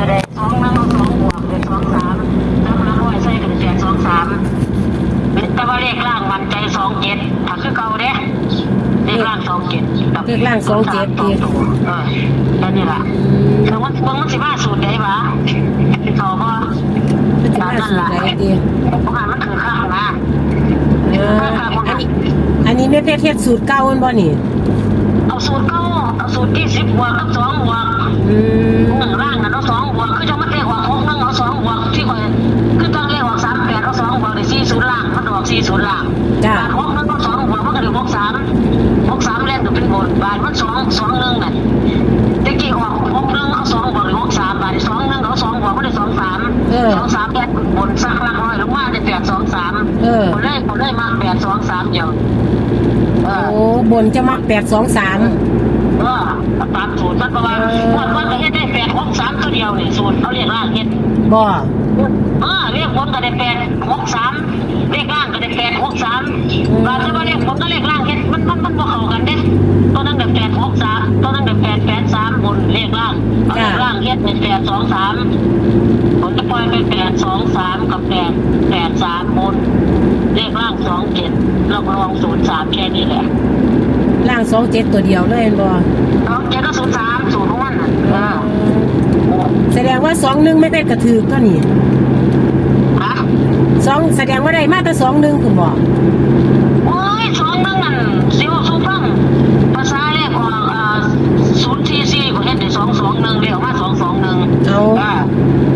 ก็ได้สองนั่งสองบวกเลยสองสามน้ำละร้อยใส่กันแปดสองสามแต่ว่าเลขล่างมันใจสองเจ็ดถ้าคือเก่าเด้เลขล่างสองเจ็ดเลขล่างสองเจ็ดสองตัวเออแค่นี้ล่ะแต่ว่าเบิ่งมันสิมาสูตรใดวะเขาบ่มันจะมาสูตรไหนดีเพราะว่ามันคือข้างนะอันนี้อันนี้แม่เพชรเฮ็ดสูตรเก่ามันบ่นี่เอาสูตรเก้า สูตรที่สิบบวกกับสองบวกอืมหนึ่งร่างนะเอาสองบวกคือจะมาเรียกว่าหกนั่งเอาสองบวกที่คอยคือต้องเรียกว่าสามแปดเอาสองบวกในสี่ศูนย์ล่างมันออกสี่ศูนย์ล่างจ้าบาทหกนั่งเอาสองบวกมันก็เดี๋ยวหกสามหกสามแรกก็เป็นบนบาทมันสองสองหนึ่งน่ะตะกี้ออกหกหนึ่งเอาสองบวกหรือหกสามบาทสองหนึ่งเอาสองบวกมันได้สองสามสองสามแรกบนสักหลักร้อยลงมาได้แปดสองสามเออคนเลขคนเลขมาแปดสองสามเดียวเออ โอ้บนจะมักแปดสองสาม เออตามสูตรมันประมาณเออวันวันก็เฮ็ดได้แปดหกสามตัวเดียวนี่สูตรเขาเรียกล่างเฮ็ดบ่เออเรียกบนก็ได้แปดหกสามเรียกล่างก็ได้แปดหกสามเราจะมาเรียกบนก็เรียกล่างเฮ็ดมันมันมันบ่เข้ากันเด้ตัวนั้นได้แปดหกสามตัวนั้นได้แปดแปดสามบนเรียกล่างเอาเรียกล่างเฮ็ดเป็นแปดสองสามผลจะปล่อยเป็นแปดสองสามกับแปดแปดสามบนเรียกล่างสองเจ็ดลองลองศูนย์สามแค่นี้แหละ ล่างสองเจ็ดตัวเดียวเลยเห็นบ่สองเจ็ดก็ศูนย์สามศูนย์ของมันน่ะเออแสดงว่าสองหนึ่งไม่เป็นกระถือก็นี่ฮะสองแสดงว่าได้มาแต่สองหนึ่งคุณบอกโอ้ยสองนึงนั่นสิวสุฟังภาษาแรกออกอ่าศูนย์ทีซีก็เห็นได้สองสองหนึ่งเรียกมาสองสองหนึ่งเอา เออ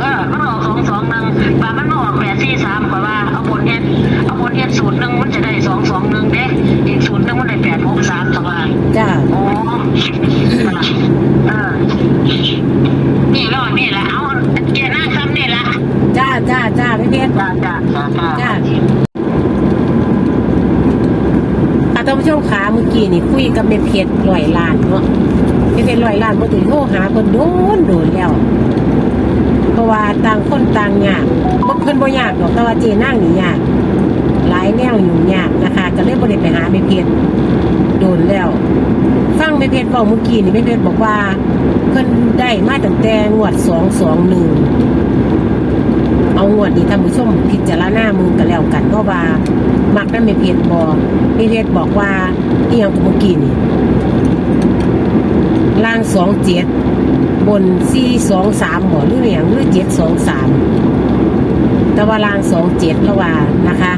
เออมันออกสองสองหนึ่งบามันออกแปดสี่สามกว่าว่าเอาบนเฮ็ดเอาบน เฮ็ดสูตรหนึ่งมันจะได้สองสองหนึ่งเด้อีกสูตรหนึ่งมันได้แปดหกสามกว่าว่าจ้าโอ้เออนี่รอดนี่แหละเอาเกียร์หน้าซ้ำนี่แหละจ้าจ้าจ้าไม่เพชรจ้าจ้าจ้าจ้าจ้อาท่านผู้ชมขาเมื่อกี้นี่คุยกับแม่เพชรลอยล้านเนาะแม่เพชรลอยล้านบ่ถึงโทรหาเพิ่นโดนโดนแล้วเพราะว่าต่างคนต่างยากบ่เพิ่นบ่ยากดอกแต่ว่าเจนั่งนี่ยาก หลายแนวอยู่ยากนะคะ ก็เลยบ่ได้ไปหาแม่เพชรโดนแล้วฟังแม่เพชรเว้าเมื่อกี้นี่แม่เพชรบอกว่าเพิ่นได้มาตั้งแต่งวด221เอางวดนี้ท่านผู้ชมพิจารณามือกันแล้วกันเพราะว่ามักนั่นไม่เพจบอกไม่เพจบอกว่าเอียงกับเมื่อกี้นี่ล่างสองเจ็ดบนสี่สองสามบ่หรือเอียงหรือเจ็ดสองสามต่ว่าล่างสองเจ็ดล้วว่านะคะ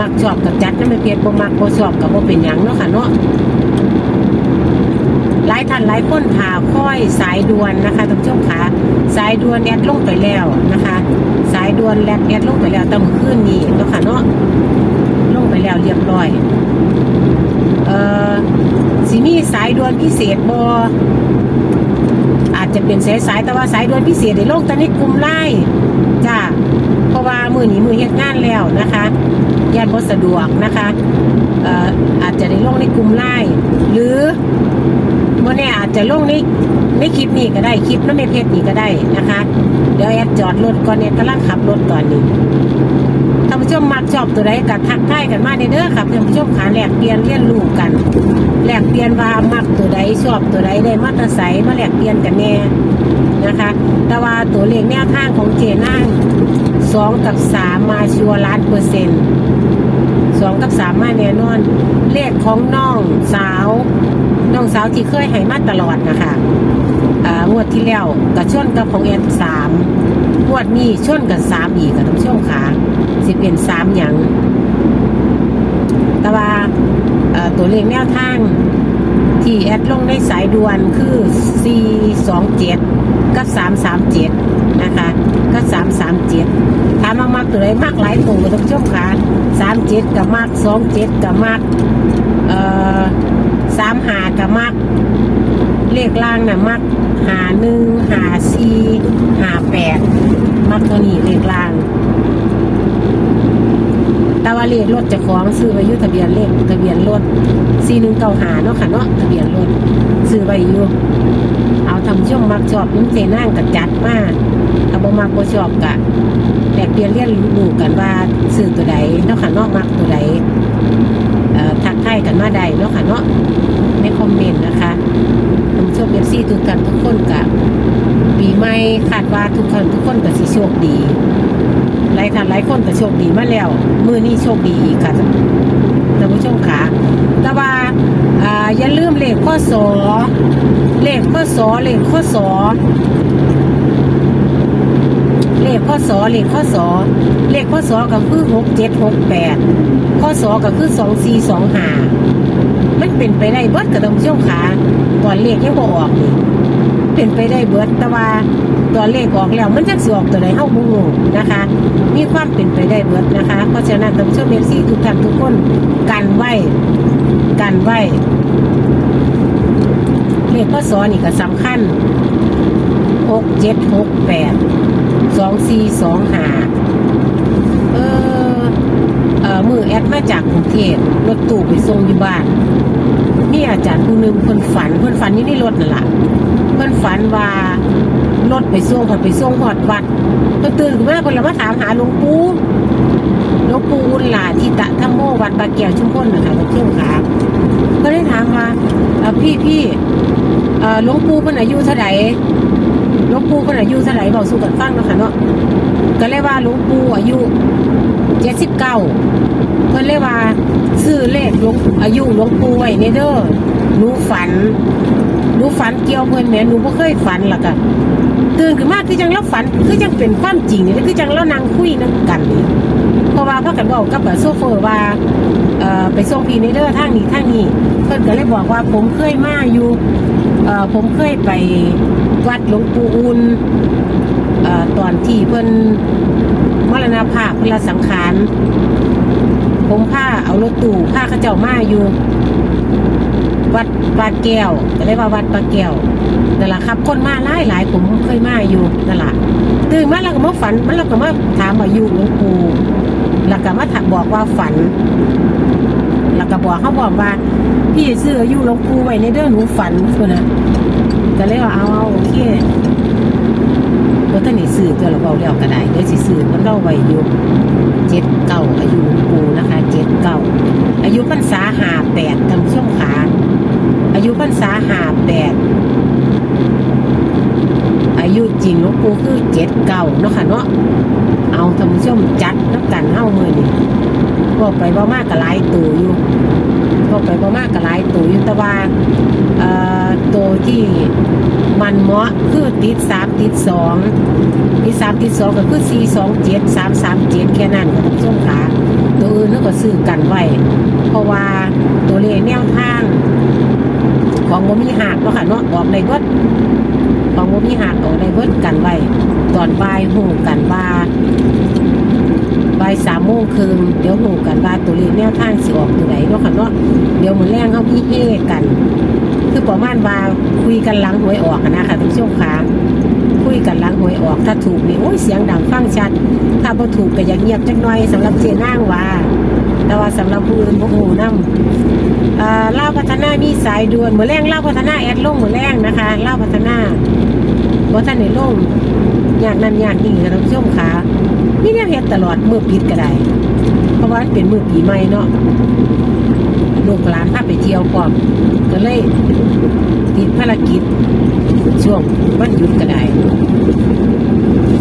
มักชอบกับจัดนั่นไม่เพจบ่มักบ่ชอบกับบ่เป็นหยังเนาะค่ะเนาะหลายท่านหลายคนผ่าค่อยสายด่วนนะคะท่านผู้ชมคะสายด่วนแอดลงไปแล้วนะคะ สายด่วนแลดแอดลงไปแล้วต่เมื่อคืนนี้เนาะค่ะเนาะลงไปแล้วเรียบร้อยเอ่อสิมีสายด่วนพิเศษบออาจจะเป็นสายสายแต่ว่าสายด่วนพิเศษได้ลงแต่ในกลุ่มไล่จ้าเพราะว่ามือนี้มือเฮ็ดงานแล้วนะคะ ญาติบ่สะดวกนะคะเอ่ออาจจะได้ลงในกลุ่มไล่หรือมื่อนี้อาจจะลงในในคลิปนี้ก็ได้คลิปนั้นในเพจนี้ก็ได้นะคะ เดี๋ยวแอดจอดรถก่อนเนี่ยกำลังขับรถตอนนี้ท่านผู้ชมมักชอบตัวใดก็ทักทายกันมาในเด้อครับท่านผู้ชมขาแหลกเปลี่ยนเรียนรู้กันแหลกเปลี่ยนว่ามักตัวใดชอบตัวใดได้มาตรใสมาแหลกเปลี่ยนกันแน่นะคะ แต่ว่าตัวเลขแนวทางของเจนั่ง สองกับสามมาชัวร์ล้านเปอร์เซ็นต์สองกับสามมาแน่นอน เลขของน้องสาวน้องสาวที่เคยให้มาตลอดนะคะอ่างวดที่แล้วกับช่นกับของแอนสามงวดนี้ชนกับสามอีกกับท่านผู้ชมขาสิเป็นสามอย่างแต่ว่าตัวเลขแนวทางที่แอดลงในสายด่วนคือ 427 กับ 337 นะคะก็337ถามมากๆ ตัวไหนมากหลายตัวท่านผู้ชมค่ะ37กับมาก27กับมากเอ่อสามหากับมักเลขล่างน่ะมักหาหนึ่งหาสี่หาแปดมักตัวนี้เลขล่างแต่ว่าเลขรถจะของซื้อไว้อยู่ทะเบียนเลขทะเบียนรถสี่หนึ่งเก้าหาเนาะค่ะเนาะทะเบียนรถซื้อไว้อยู่เอาทำช่วงมักชอบนุ่มเจนั่งกับจัดมากถ้าบ่มักบ่ชอบกะ เปลี่ยนเรียนรู้กันว่าซื้อตัวใดเนาะค่ะนาะมักตัวใดทักทายกันมาได้เนาะค่ะเนาะในคอมเมนต์นะคะผมชมเอฟซีทุกกันทุกคนกับปีใหม่คาดว่าทุกคนทุกคนก็สิโชคดีหลายท่านหลายคนก็โชคดีมาแล้วมือนี้โชคดีอีกค่ะท่านผู้ชมค่ะแต่ว่าอ่าอย่าลืมเลขข้อสอเลขข้อสอเลขข้อสอ ขข้อสอเลขข้อสอเลขข้อสอก็คือหกเจ็ดหกแปดข้อสอก็คือสองสี่สองห้ามันเป็นไปได้เบิดกับท่านผู้ชมค่ะตอนเลขยังบ่ออกนี่เป็นไปได้เบิดแต่ว่าตอนเลขออกแล้วมันจะสิออกตัวไหนเฮาบ่รู้นะคะ มีความเป็นไปได้เบิดนะคะเพราะฉะนั้นท่านผู้ชมเอฟซีทุกท่านทุกคนกันไว้กันไว้เลขข้อสอนี่ก็สำคัญหกเจ็ดหกแปด สี่สองหาเออเออมือแอดมาจากกรุงเทพรถตู้ไปส่งอยู่บ้านมีอาจารย์ผู้หนึ่งคนฝันคนฝันอยู่ในรถนั่นแหละเพิ่นฝันว่ารถไปส่งเพิ่นไปส่งหอดวัดเพิ่นตื่นขึ้นมาเพิ่นลยมาถามหาหลวงปู่หลวงปู่อุลาทิตะธรรมโมวัดปาเกแก้วชุมพลนะคะท่านผู้ชมค่ะก็ได้ถามว่าพี่พี่หลวงปู่เพิ่นอายุเท่าไหร่ หลวงปู่เพิ่นอายุเท่าไหร่บอกสู่กันฟังเนาะค่ะเนาะก็เลยว่าหลวงปู่อายุเจ็ดสิบเก้าเพิ่นเลยว่าซื้อเลขหลวงอายุหลวงปู่ไว้ในเด้อหนูฝันหนูฝันเกี่ยวเพิ่นแหม่หนูบ่เคยฝันล่ะก็ตื่นขึ้นมาคือจังเราฝันคือจังเป็นความจริงนี่คือจังเรานั่งคุยนั่งกันนี่เพราะว่าพากันเว้ากับโซเฟอร์ว่าเอ่อไปส่งพี่ในเด้อทางนี้ทางนี้ เพิ่นก็เลยบอกว่าผมเคยมาอยู่เอ่อผมเคยไป วัดหลวงปู่อุ่นอตอนที่เพิ่นมรณภาพเพิ่นละสังขาร ผมผ้าเอารถตู้ผ้าข้าเจ้ามาอยู่ วัดปลาแก้วก็เลยกว่าวัดปลาแก้วนั่นแหละครับ คนมาหลายหลายผมเคยมาอยู่นั่นแหละตื่นมาแล้วก็มาฝันมันแล้วก็มาถามอายุหลวงปู่แล้วก็มาถามบอกว่าฝัน แล้วก็บอกเขาบอกว่า พี่ซื้ออายุหลวงปู่ไว้ในเด้อหนูฝันคนนะ ก็เลยว่าเอาเอาโอเคว่าท่านนี่ซื้อตัวเราเบาแล้วก็ได้เดี๋ยวสิซื้อมันเล่าไว้อยู่เจ็ดเก้าอายุปูนะคะเจ็ดเก้าอายุพรรษาหาแปดท่านผู้ชมขาอายุพรรษาหาแปดอายุจริงหลวงปู่คือเจ็ดเก้าเนาะค่ะเนาะเอาท่านผู้ชมจัดน้ำกันเฮ้ามือนี่บอกไปว่ามากกับหลายตัวอยู่บอกไปว่ามากกับหลายตัวอยู่แต่ว่าเอ่อตัว ที่มันเหมาะคือติดสามติดสองที่สามที่สองก็คือสี่สองเจ็ดสามสามเจ็ดแค่นั้นค่ะท่านผู้ชมคะตัวอื่นก็ซื้อกันไว้ เพราะว่าตัวเลขแนวทาง ของบ่มีหักเนาะค่ะเนาะออกในเบิดของบ่มีหักออกในเบิดกันไว้ตอนบ่ายหูกันว่าบ่ายสามโมงครึ่งเดี๋ยวหูกันว่าตัวเลขแนวทางสิออกตัวไหนเนาะค่ะเนาะเดี๋ยวมื้อแรงเขามีเฮกัน คือประมาณว่าคุยกันหลังหวยออกนะคะท่านผู้ชมค่ะคุยกันหล้างหวยออก ถ้าถูกนี่โอ้ยเสียงดังฟังชัด ถ้าบ่ถูกก็อยางเงียบจักหน่อยสำหรับเจนางว่า แต่ว่าสำหรับผู้อื่นบ่ฮู้นำเอ่อลาพัฒนามีสายด่วนหมือแรงล่าพัฒนาแอดลงมื้อแรงนะคะล่าพัฒนาบ่ทันได้ลงอยากนั้นอยากนี่ค่ะท่านผู้ชมค่ะมีแนวเฮ็ดตลอดมือปิดก็ได้ เพราะว่าเป็นมือปีใหม่เนาะ ลูกหลานพาไปเที่ยวพร้อมก็เลยติดภารกิจ ช่วงวันหยุดก็ได้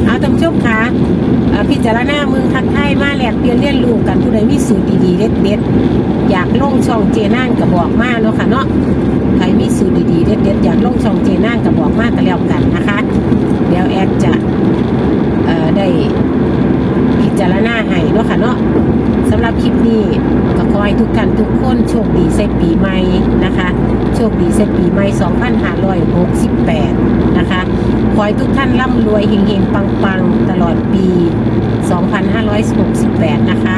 เอาท่านผู้ชมคะเอ่อพิจารณาเมืองทักไทายมาแลกเปลี่ยนเรียนรู้กันผู้ใดมีสูตรดีๆเด็ดๆอยากลงช่องเจนั่งก็บอกมาเนาะค่ะเนาะใครมีสูตรดีๆเด็ดๆอยากลงช่องเจนั่งก็บอกมากันแล้วกันนะคะเดี๋ยวแอดจะได้พิจารณาให้เนาะค่ะเนาะ คลิปนี้ก็ขอให้ทุกท่านทุกคนโชคดีใส่ปีใหม่นะคะ โชคดีเสร็จปีใหม่ 2568 นะคะขอให้ทุกท่านร่ำรวยเฮงๆ ปังๆ ตลอดปี 2568 นะคะ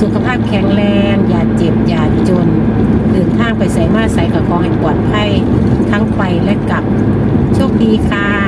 สุขภาพแข็งแรง อย่าเจ็บ อย่าจนเดินทางไปใส่มาใส่กับขอให้ปลอดภัยทั้งไปและกลับ โชคดีค่ะ